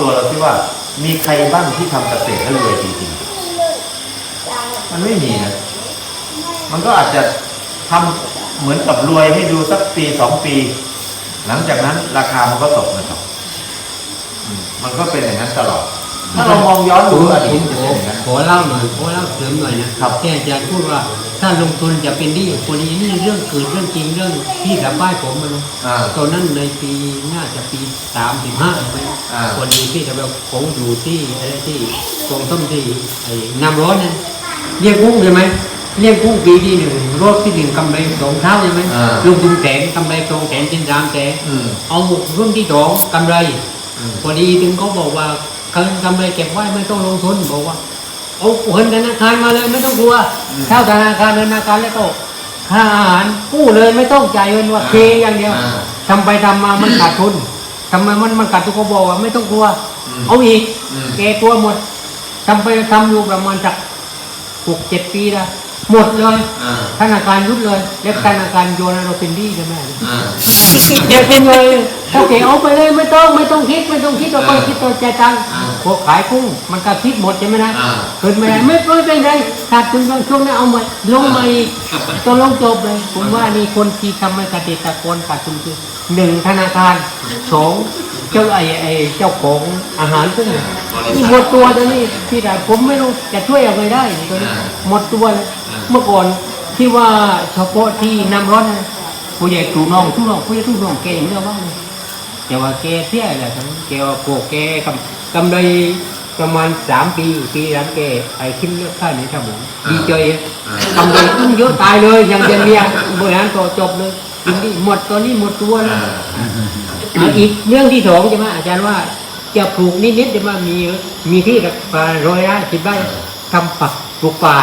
ตัวเราคิดว่ามีใครบ้างที่ทำเกษตรแล้วรวยจริงๆ มันไม่มีนะ มันก็อาจจะทำเหมือนกับรวยให้ดูสักปีสองปี หลังจากนั้นราคามันก็ตกนะครับอืมมันก็เป็นอย่างนั้นตลอด ถ้าเรามองย้อนผดูมอผดีตมจะขเป็อนอย่างนั้นขอเล่าหน่อยขอเล่าเสริมหน่อยนะครับที่อาจารย์พูดว่า ถ้าลงทุนจะเป็นหนี้คนนี้นี่เรื่องเกิดเรื่องจริงเรื่องที่กับบ้านผมมันอ่า ตอนนั้นในปีน่าจะปีสามสิบห้าไหมอ่า คนนี้ที่จะแบบผมอยู่ที่อะไรที่กองต้มที่ไอ้น้ำร้อนนั่นเลี้ยงกุ้งใช่ไหมเลี้ยงกุ้งปีที่หนึ่งรอบที่หนึ่งกำไรสองเท่าใช่ไหมอ่า ลงทุนแสนกำไรสองแสนเป็นสามแสน อืม เอารุ่นที่สองกำไรอืม พอดีถึงเขาบอกว่าเกินกำไรเก็บไว้ไม่ต้องลงทุนบอกว่า เอาเงินธนาคารมาเลยไม่ต้องกลัวเข้าธนาคารธนาคารแล้วก็ค่าอาหารกู้เลยไม่ต้องจ่ายเงินว่าเคอย่างเดียวอ่าทำไปทำมามันขาดทุนทำไมมันมันขาดทุนเขาบอกว่าไม่ต้องกลัวอืมเอาอีกอืมแกตัวหมดทำไปทำอยู่ประมาณสักหกเจ็ดปีแล้ว หมดเลยอ่าธนาคารยุดเลย แล้วธนาคารโยนให้เราเป็นดีใช่ไหมอ่าเด็กเป็นเลยถ้าเก๋เอาไปเลยไม่ต้องไม่ต้องคิดไม่ต้องคิดเราไปคิดตัวใจายตังค์อ่าพวกขายกุ้งมันก็คิดหมดใช่ไหมนะอ่าเกิดไม่ได้ไม่ไม่เป็นไรขาดทุนบางช่วงนั้นเอามาลงมาอีกตัวลงจบเลยผมว่านี่คนที่ทำให้เกษตรกรขาดทุนคือหนึ่งธนาคารสองเจ้าไอ้ไอ้เจ้าของอาหารกุ้งนี่หมดตัวตัวนี้พี่ดาผมไม่รู้จะช่วยอะไรได้ตัวนี้หมดตัวเลย เมื่อก่อนที่ว่าเฉพาะที่น้ำร้อนผู้ใหญ่ถูน้องทุน้องผู้ใหญ่ทุน้องแกอย่างเดียวบ้างเลยแต่ว่าแกเสียแหละทั้งแกว่าพวกแกกำกำไรประมาณสามปีปีหลังแกไอ้ขึ้นเลือกข้านี้ครับผมดีใจกำไรขึ้นเยอะตายเลยยังจะเรียนบริหารต่อจบเลยทีนี้หมดตัวนี้หมดตัวแล้วอีกเรื่องที่สองใช่ไหมอาจารย์ว่าจะปลูกนิดๆจะมามีมีที่กับป่าร้อยไร่สิบไร่ทำปักปลูกป่า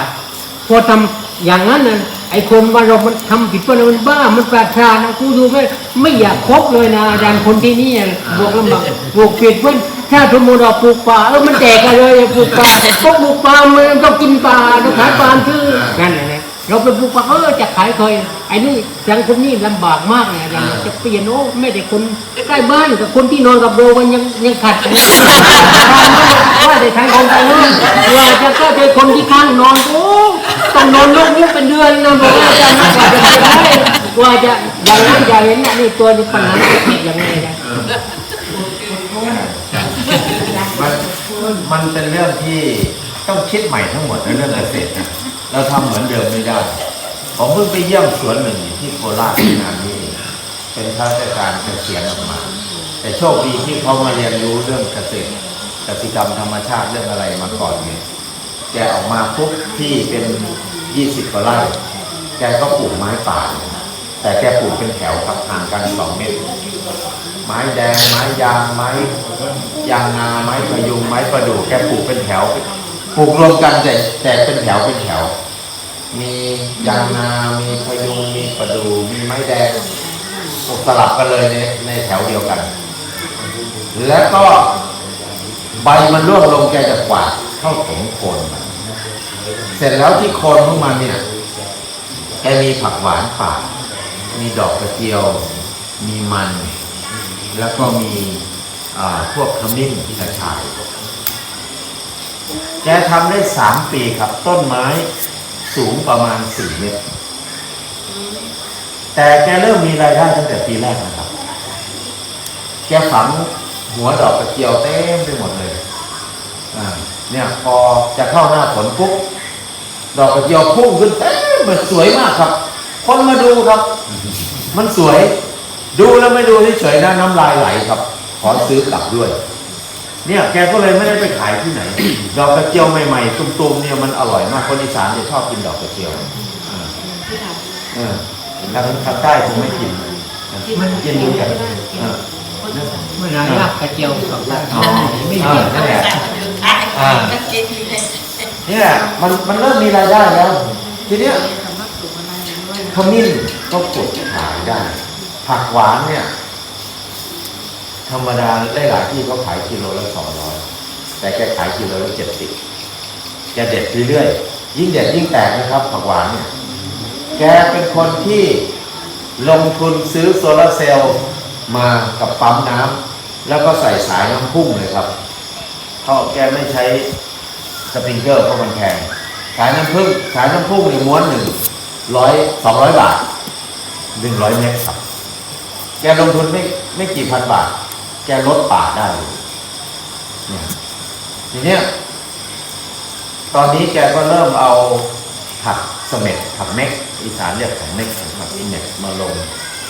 พอทำอย่างนั้นน่ะไอ้คนว่าเรามันทำผิดเพราะมันบ้ามันปราชานะกูดูไม่ไม่อยากคบเลยนะอาจารย์คนที่นี่บวกลำบากบวกผิดเพื่อนถ้าสมมติเราปลูกป่าเออมันแตกกันเลยปลูกป่าพวกปลูกป่ามันต้องกินป่าต้องขายป่าชื่อนั่นแหละนะเราไปปลูกป่าเออจะขายเคยไอ้นี่สังคมนี่ลำบากมากเลยอาจารย์จะเปลี่ยนโอ้ไม่แต่คนใกล้บ้านกับคนที่นอนกับโบมันยังยังขัดกันว่าแต่ทางคนไปโน่นว่าจะก็เจอคนที่ข้างนอนโอ้ ต้องนอนลูกนี่เป็นเดือนนะบอกว่าอาจารย์กว่าจะได้กว่าจะอย่างนั้นอย่างนี้นะนี่ตัวนี้ปัญหาเกิดยังไงนะมันมันเป็นเรื่องที่ต้องคิดใหม่ทั้งหมดในเรื่องเกษตรนะเราทำเหมือนเดิมไม่ได้ ผมเพิ่งไปเยี่ยมสวนหนึ่งที่โคราชงานนี้ เป็นข้าราชการเกษียณออกมา แต่โชคดีที่เขามาเรียนรู้เรื่องเกษตรกสิกรรมธรรมชาติเรื่องอะไรมาก่อนเนี่ย แกออกมาปุ๊บที่เป็นยี่สิบกว่าไร่แกก็ปลูกไม้ป่า แต่แกปลูกเป็นแถวครับห่างกันสองเมตร ไม้แดง ไม้ยางไม้ยางนาไม้พะยุงไม้ประดู่แกปลูกเป็นแถวปลูกรวมกันแต่แต่เป็นแถวเป็นแถว มียางนา มีพะยุงมีประดู่มีไม้แดงปลูกสลับกันเลยในในแถวเดียวกัน แล้วก็ใบมันร่วงลงแกจะกวาด เข้าถมโคนมันเสร็จแล้วที่โคนของมันเนี่ยแกมีผักหวานป่า มีดอกกระเจียว มีมัน แล้วก็มีพวกขมิ้นกระชาย แกทำได้สามปีครับ ต้นไม้สูงประมาณสี่เมตร แต่แกเริ่มมีรายได้ตั้งแต่ปีแรกนะครับ แกฝังหัวดอกกระเจียวเต็มไปหมดเลย อ่า เนี่ยพอจะเข้าหน้าฝนปุ๊บดอกกระเจียวพุ่งขึ้นเต็มมันสวยมากครับ คนมาดูครับ มันสวย ดูแล้วไม่ดูเฉยๆนะน้ำลายไหลครับ ขอซื้อกลับด้วย เนี่ยแกก็เลยไม่ได้ไปขายที่ไหน ดอกกระเจียวใหม่ๆตุ้มๆเนี่ยมันอร่อยมากคนอีสานจะชอบกินดอกกระเจียวอ่าเออทางทางใต้คงไม่กินมันกินดูอย่างเมื่อนานรักกระเจียวกับรักอ๋อไม่กี่ยวนั่นแหละ อ่าเนี่ยมันมันเริ่มมีรายได้แล้ว ทีเนี้ยขมิ้นก็กดขายได้ ผักหวานเนี่ย ธรรมดาได้หลายที่เขาขายกิโลละสองร้อยแต่แกขายกิโลละเจ็ดสิบแกเด็ดเรื่อยๆยิ่งเด็ดยิ่งแตกนะครับ ผักหวานเนี่ย แกเป็นคนที่ลงทุนซื้อโซลาร์เซลล์มากับปั๊มน้ำแล้วก็ใส่สายน้ำพุ่งเลยครับ เขาแกไม่ใช้สปริงเกอร์เพราะมันแพงสายน้ำผึ้งสายน้ำผึ้งเนี่ยม้วนหนึ่งร้อยสองร้อยบาทหนึ่งร้อยเมตรครับ แกลงทุนไม่ไม่กี่พันบาท แกลดป่าได้เลยเนี่ยทีเนี้ยตอนนี้แกก็เริ่มเอาผักเสม็ดผักเม็กอีสานเรียกผักเม็กผักอินเน็ตมาลง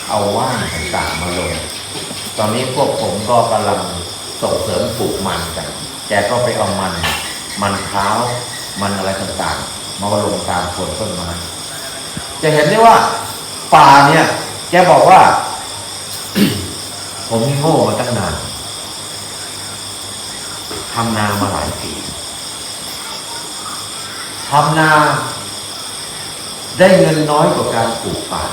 เอาว่านต่างๆมาลง ตอนนี้พวกผมก็กำลังส่งเสริมปลูกมันกัน แกก็ไปเอามัน มันเท้า มันอะไรต่างๆมาลงตามโคนต้นไม้จะเห็นได้ว่าป่าเนี่ย แกบอกว่า ผมโง่มาตั้งนานทำนามาหลายปีทำนาได้เงินน้อยกว่าการปลูกป่า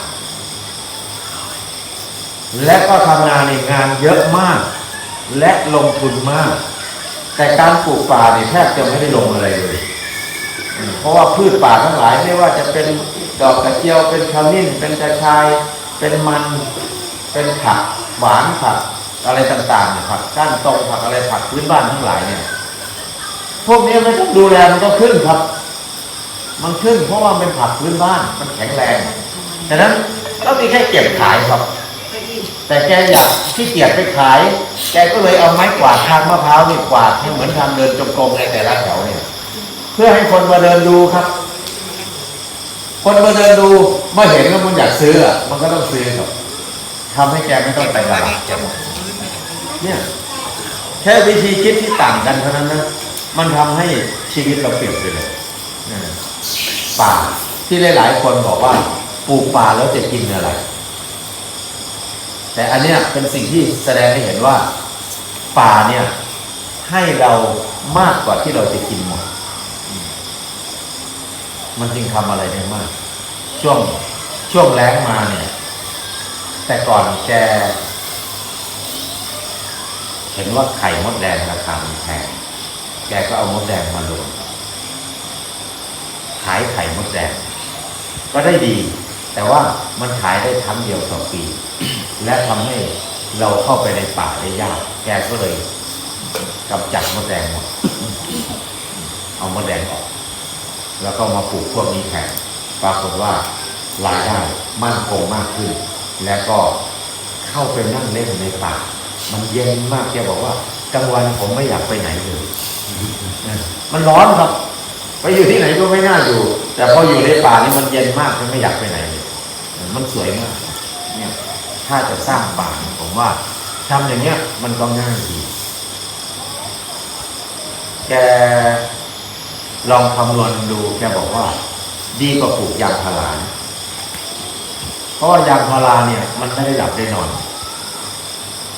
และก็ทำนาในงานเยอะมาก และลงทุนมาก แต่การปลูกป่าเนี่ยแทบจะไม่ได้ลงอะไรเลยเพราะว่าพืชป่าทั้งหลายไม่ว่าจะเป็นดอกกระเจียวเป็นขมิ้นเป็นกระชาย เป็นมันเป็นผักหวานผักอะไรต่างๆเนี่ยผักก้านตรงผักอะไรผักพื้นบ้านทั้งหลายเนี่ย พวกนี้ไม่ต้องดูแลมันก็ขึ้นครับ มันขึ้นเพราะว่าเป็นผักพื้นบ้านมันแข็งแรงฉะนั้นก็มีแค่เก็บขายครับ แต่แกอยากที่เกียจไปขาย แกก็เลยเอาไม้กวาดทางมะพร้าวนี่กวาดให้เหมือนทางเดินจงกรมในแต่ละแถวเนี่ย เพื่อให้คนมาเดินดูครับ คนมาเดินดูมื่เห็นแล้วมันอยากซื้ออะมันก็ต้องซื้อครับทำให้แกไม่ต้องไปตลาดเนี่ยแค่วิธีคิดที่ต่างกันเท่านั้นนะ มันทำให้ชีวิตเราเปลี่ยนไปเลยป่าที่หลาย ๆ คนบอกว่าปลูกป่าแล้วจะกินอะไร แต่อันเนี้ยเป็นสิ่งที่แสดงให้เห็นว่าป่าเนี่ยให้เรามากกว่าที่เราจะกินหมด มันจึงทำอะไรได้มาก ช่วงช่วงแล้งมาเนี่ย แต่ก่อนแก เห็นว่าไข่มดแดงราคาแพง แกก็เอามดแดงมาลงขายไข่มดแดง ก็ได้ดี แต่ว่ามันขายได้ครั้งเดียวต่อปี และทำให้เราเข้าไปในป่าได้ยาก แกก็เลยกำจัดมดแดงหมดเอามดแดงออก แล้วก็มาปลูกพวกนี้แทนปรากฏว่ารายได้มั่นคงมากขึ้น และก็เข้าไปนั่งเล่นในป่า มันเย็นมากแกบอกว่ากลางวันผมไม่อยากไปไหนเลยมันร้อนครับ ไปอยู่ที่ไหนก็ไม่น่าอยู่ แต่พออยู่ในป่านี่มันเย็นมากจนไม่อยากไปไหนเลยมันสวยมากเนี่ย ถ้าจะสร้างป่าผมว่าทำอย่างเงี้ยมันก็ง่ายดีแกลองคำนวณดูแกบอกว่า ดีกว่าปลูกยางพาราเพราะว่ายางพาราเนี่ย มันไม่ได้หลับได้นอน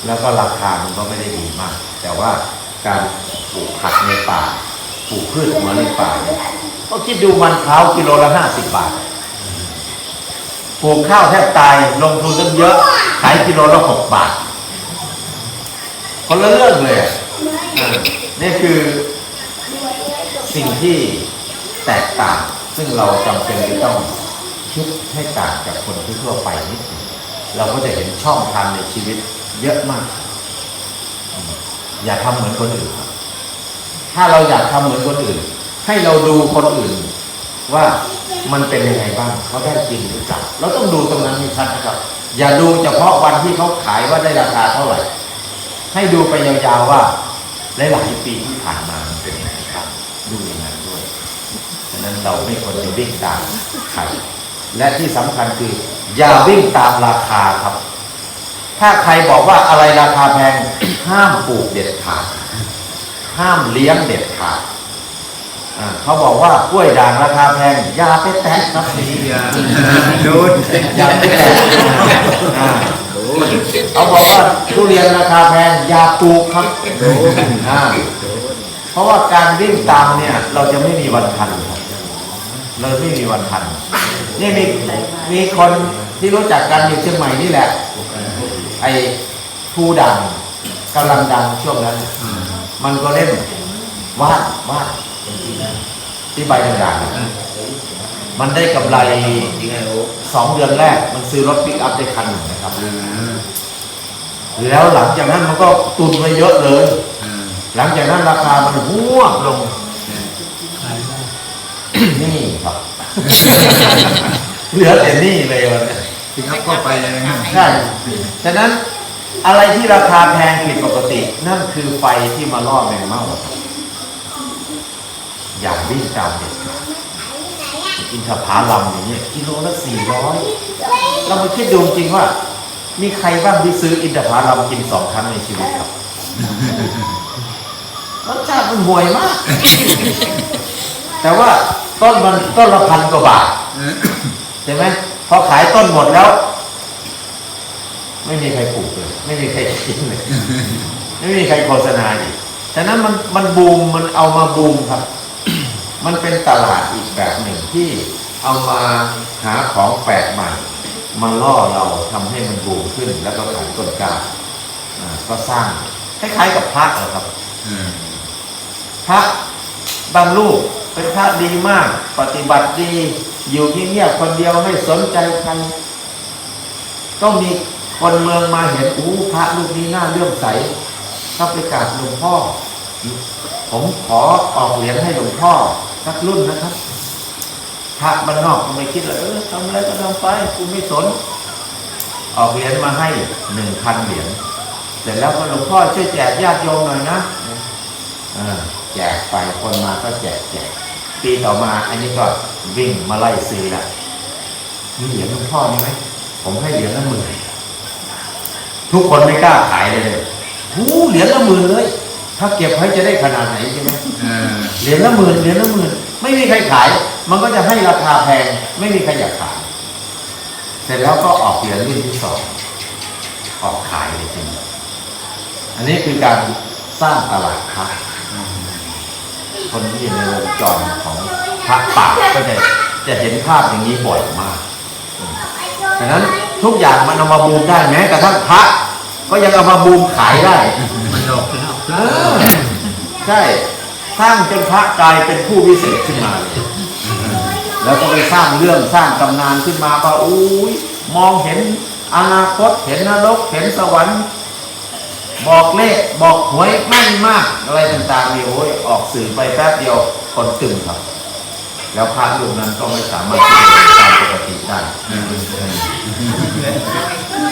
แล้วก็ราคามันก็ไม่ได้ดีมาก แต่ว่าการปลูกผักในป่าปลูกพืชหัวในป่าเนี่ยก็คิดดูมันเท้ากิโลละห้าสิบบาท ปลูกข้าวแทบตายลงทุนตั้งเยอะ ขายกิโลละหกบาทคนละเรื่องเลยอะอ่านี่คือสิ่งที่แตกต่าง ซึ่งเราจำเป็นจะต้องคิดให้ต่างจากคนทั่วๆไปนิดหนึ่งเราก็จะเห็นช่องทางในชีวิตเยอะมากอืมอย่าทำเหมือนคนอื่น ถ้าเราอยากทำเหมือนคนอื่น ให้เราดูคนอื่น ว่ามันเป็นยังไงบ้างเขาได้จริงหรือเปล่าเราต้องดูตรงนั้นให้ชัดนะครับ อย่าดูเฉพาะวันที่เขาขายว่าได้ราคาเท่าไหร่ ให้ดูไปยาวๆว่าหลายๆปีที่ผ่านมามันเป็นยังไงครับ ดูอย่างนั้นด้วยฉะนั้นเราไม่ควรจะวิ่งตามใครและที่สำคัญคือ อย่าวิ่งตามราคาครับ ถ้าใครบอกว่าอะไรราคาแพงห้ามปลูกเด็ดขาดห้ามเลี้ยงเด็ดขาด เขาบอกว่ากล้วยด่างราคาแพงอย่าไปแตะครับนี่โดนอย่าไปแตะอ่าเขาบอกว่าทุเรียนราคาแพงอย่าปลูกครับอ่าเพราะว่าการวิ่งตามเนี่ย เราจะไม่มีวันทันครับเราไม่มีวันทันนี่มีมีคนที่รู้จักกันอยู่เชียงใหม่นี่แหละ ไอ้ผู้ดังกำลังดังช่วงนั้น มันก็เล่นวาดวาด ที่ใบด่างๆมันได้กำไรสองเดือนแรก มันซื้อรถปิกอัพได้คันหนึ่งนะครับแล้วหลังจากนั้นมันก็ตุนไว้เยอะเลย หลังจากนั้นราคามันหวบลง นี่ครับ เหลือแต่นี่เลยวันนี้ที่เขาก็ไปเลยนะใช่ฉะนั้นอะไรที่ราคาแพงผิดปกติ นั่นคือไฟที่มาล่อแมงเม่าครับ อย่าวิ่งตามเด็ดขาดอินทผลัมอย่างเงี้ยกิโลละสี่ร้อยเรามาคิดดูจริงว่า มีใครบ้างที่ซื้ออินทผลัมกินสองครั้งในชีวิตครับรสชาติมันห่วยมาก แต่ว่าต้นมันต้นละพันกว่าบาทใช่ไหมพอขายต้นหมดแล้ว ไม่มีใครปลูกเลย ไม่มีใครกินเลย ไม่มีใครโฆษณาอีกฉะนั้นมันมันบูมมันเอามาบูมครับ มันเป็นตลาดอีกแบบหนึ่งที่เอามาหาของแปลกใหม่มาล่อเราทำให้มันบูมขึ้น แล้วก็ขายต้นกล้าอ่าก็สร้างคล้ายๆกับพระนะครับพระบางรูปเป็นพระดีมาก ปฏิบัติดี อยู่เงียบๆคนเดียวไม่สนใจใครก็มีคนเมืองมาเห็นอู้พระรูปนี้น่าเลื่อมใสเข้าไปกราบหลวงพ่อ ผมขอออกเหรียญให้หลวงพ่อ สักรุ่นนะครับพระบ้านนอกก็ไม่คิดเลยเออทำอะไรก็ทำไปกูไม่สน ออกเหรียญมาให้หนึ่งพันเหรียญเสร็จแล้วก็หลวงพ่อช่วยแจกญาติโยมหน่อยนะอ่าแจกไปคนมาก็แจกแจกปีต่อมาอันนี้ก็วิ่งมาไล่ซื้อละมีเหรียญหลวงพ่อมีไหมผมให้เหรียญละหมื่นทุกคนไม่กล้าขายเลยหูเหรียญละหมื่นเลย ถ้าเก็บไว้จะได้ขนาดไหนใช่ไหมเหรียญละหมื่นเหรียญละหมื่นไม่มีใครขาย มันก็จะให้ราคาแพง ไม่มีใครอยากขาย เสร็จแล้วก็ออกเหรียญรุ่นที่สองออกขายเลยจริงอันนี้คือการสร้างตลาดพระคนที่อยู่ในวงจรของพระป่าก็จะจะเห็นภาพอย่างนี้บ่อยมากดังนั้นทุกอย่างมันเอามาบูมได้แม้กระทั่งพระก็ยังเอามาบูมขายได้ ใช่ สร้างจนพระกายเป็นผู้วิเศษขึ้นมาเลยแล้วก็ไปสร้างเรื่องสร้างตำนานขึ้นมาว่าอุ้ยมองเห็นอนาคตเห็นนรกเห็นสวรรค์ บอกเลขบอกหวยแม่นมากอะไรต่างๆนี่โอ้ยออกสื่อไปแป๊บเดียวคนตึงครับ แล้วพระรูปนั้นก็ไม่สามารถที่จะตามปกติได้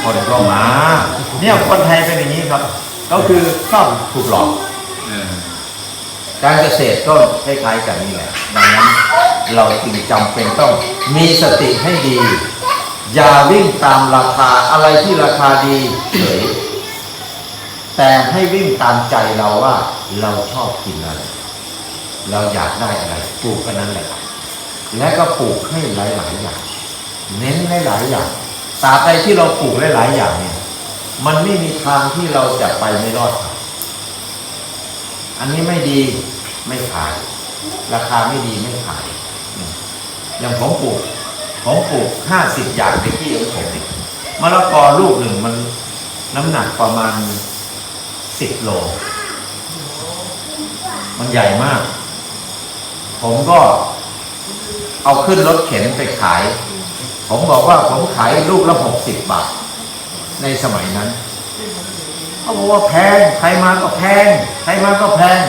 คนก็มา เนี่ยคนไทยเป็นอย่างนี้ครับ ก็คือชอบถูกหลอกการเกษตรก็คล้ายๆกันนี่แหละดังนั้นเราจึงจำเป็นต้องมีสติให้ดี อย่าวิ่งตามราคาอะไรที่ราคาดีเฉยแต่ให้วิ่งตามใจเราว่าเราชอบกินอะไร เราอยากได้อะไรปลูกกันนั้นแหละและก็ปลูกให้หลายๆอย่าง เน้นหลายๆอย่างตราบใดที่เราปลูกหลายๆอย่างเนี่ย มันไม่มีทางที่เราจะไปไม่รอดครับอันนี้ไม่ดีไม่ขาย ราคาไม่ดีไม่ขาย อย่างผมปลูกผมปลูกห้าสิบอย่างในที่ของผมเนี่ยมะละกอลูกหนึ่งมันน้ำหนักประมาณสิบโล มันใหญ่มาก ผมก็เอาขึ้นรถเข็นไปขาย ผมบอกว่าผมขายลูกละหกสิบบาท ในสมัยนั้นเขาบอกว่าแพงใครมาก็แพงใครมาก็แพง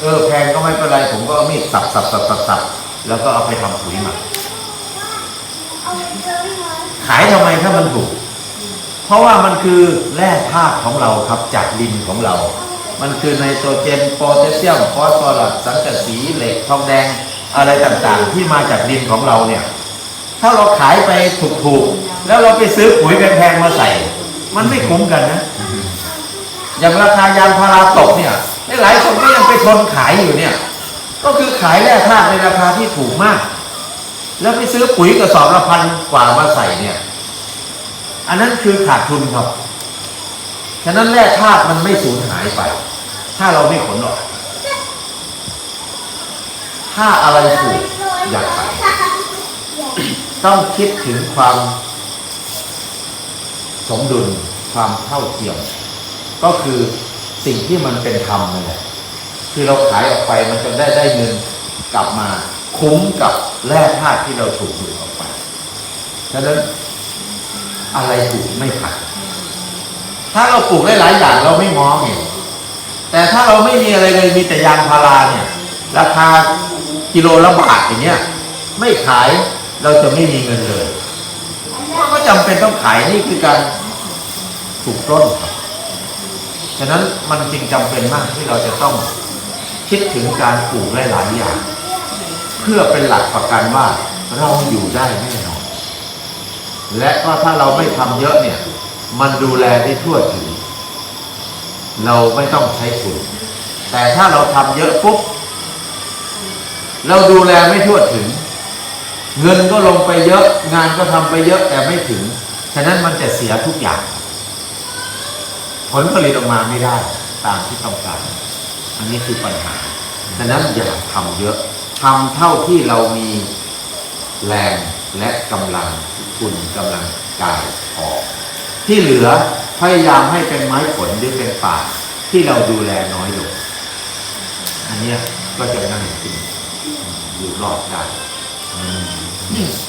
เออแพงก็ไม่เป็นไรผมก็เอามีดสับสับสับสับสับแล้วก็เอาไปทำปุ๋ยหมักขายทำไมถ้ามันถูก เพราะว่ามันคือแร่ธาตุของเราครับจากดินของเรา มันคือไนโตรเจนโพแทสเซียมฟอสฟอรัสสังกะสีเหล็กทองแดงอะไรต่างๆ ที่มาจากดินของเราเนี่ย ถ้าเราขายไปถูกๆ แล้วเราไปซื้อปุ๋ยแพงๆมาใส่ มันไม่คุ้มกันนะ อย่างราคายางพาราตกเนี่ยหลายคนก็ยังไปทนขายอยู่เนี่ย ก็คือขายแร่ธาตุในราคาที่ถูกมาก แล้วไปซื้อปุ๋ยกระสอบละพันกว่ามาใส่เนี่ย อันนั้นคือขาดทุนครับ ฉะนั้นแร่ธาตุมันไม่สูญหายไป ถ้าเราไม่ขนออก ถ้าอะไรถูกอย่าขาย ต้องคิดถึงความสมดุลความเท่าเทียม ก็คือสิ่งที่มันเป็นธรรมนั่นแหละคือเราขายออกไปมันจะได้ได้เงินกลับมาคุ้มกับแร่ธาตุที่เราถูกดูดออกไปฉะนั้นอะไรถูกไม่ขายถ้าเราปลูกได้หลายอย่างเราไม่มองเนี่ยแต่ถ้าเราไม่มีอะไรเลยมีแต่ยางพาราเนี่ย ราคากิโลละบาทอย่างเงี้ย ไม่ขาย เราจะไม่มีเงินเลยมันก็จำเป็นต้องขายนี่คือการถูกปล้นครับฉะนั้นมันจึงจำเป็นมากที่เราจะต้องคิดถึงการปลูกหลายๆอย่าง เพื่อเป็นหลักประกันว่าเราอยู่ได้แน่นอนและก็ถ้าเราไม่ทำเยอะเนี่ย มันดูแลได้ทั่วถึง เราไม่ต้องใช้ทุนแต่ถ้าเราทำเยอะปุ๊บเราดูแลไม่ทั่วถึง เงินก็ลงไปเยอะ งานก็ทำไปเยอะแต่ไม่ถึง ฉะนั้นมันจะเสียทุกอย่าง ผลผลิตออกมาไม่ได้ตามที่ต้องการอันนี้คือปัญหา ฉะนั้นอย่าทำเยอะทำเท่าที่เรามีแรงและกำลังทุนกำลังกายพอที่เหลือพยายามให้เป็นไม้ผลหรือเป็นป่าที่เราดูแลน้อยลงอันนี้ก็จะนั่งขึ้นอยู่รอดได้ อืม